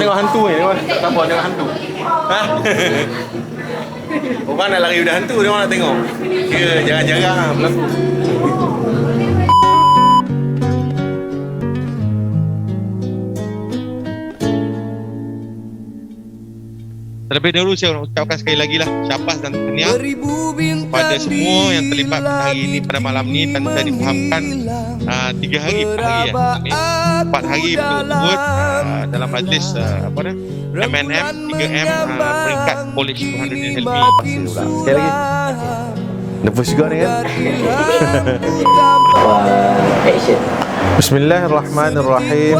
tengok hantu ni, tengok. Tak apa tengok hantu. Ha? Orang nak lari udah hantu, dia orang nak tengok. Kira jarang-jarang lah berlaku. Terlebih dahulu saya nak ucapkan sekali lagi lah. Syabas dan tahniah kepada semua yang terlibat pada hari ini pada malam ni dan saya difahamkan uh, tiga hari empat hari ya. empat hari berturut-turut uh, dalam majlis uh, apa dah MNM 3M uh, peringkat College 200 Helmi Sekali lagi. Nervous juga ni kan? Bismillahirrahmanirrahim.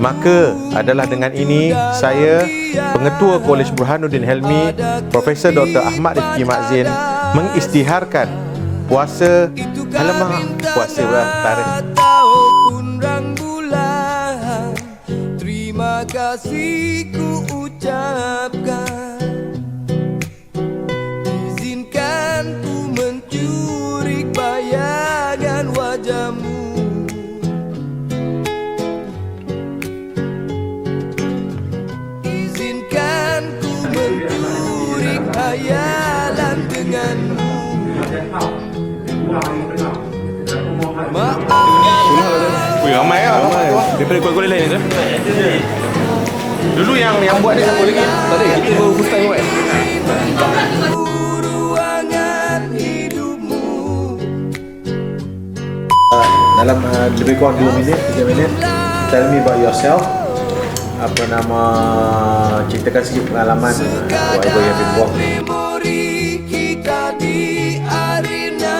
Maka adalah dengan ini saya Pengetua Kolej Burhanuddin Helmi Profesor Dr. Ahmad Rifki Makzin mengisytiharkan puasa alamak puasa berapa tarikh Terima kasih mencuri hayalan denganmu. Maaf Ui ramai lah. Ramai. Daripada kulit-kulit lain tu Dulu yang yang buat ni siapa lagi? Tak ada Kita baru first time buat. Hidupmu. Dalam uh, lebih kurang 2 minit 3 minit Tell me about yourself Apa nama Ceritakan sikit pengalaman Whatever you have been walk memori kita di arena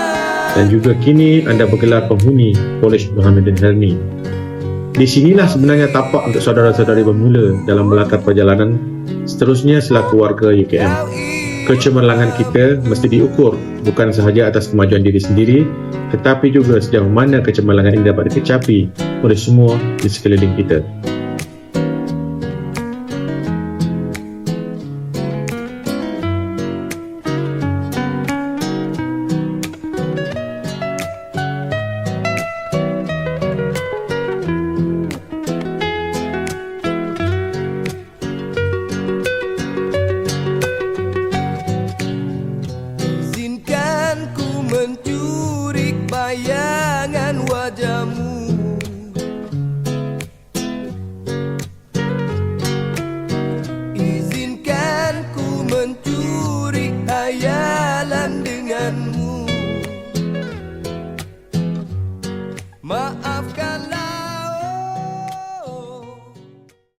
dan juga kini anda bergelar penghuni Kolej Muhammadin Helmi. Di sinilah sebenarnya tapak untuk saudara-saudari bermula dalam melangkah perjalanan seterusnya selaku warga UKM. Kecemerlangan kita mesti diukur bukan sahaja atas kemajuan diri sendiri tetapi juga sejauh mana kecemerlangan ini dapat dikecapi oleh semua di sekeliling kita. curik bayangan wajahmu. Izinkan ku mencurik hayalan denganmu. Maafkan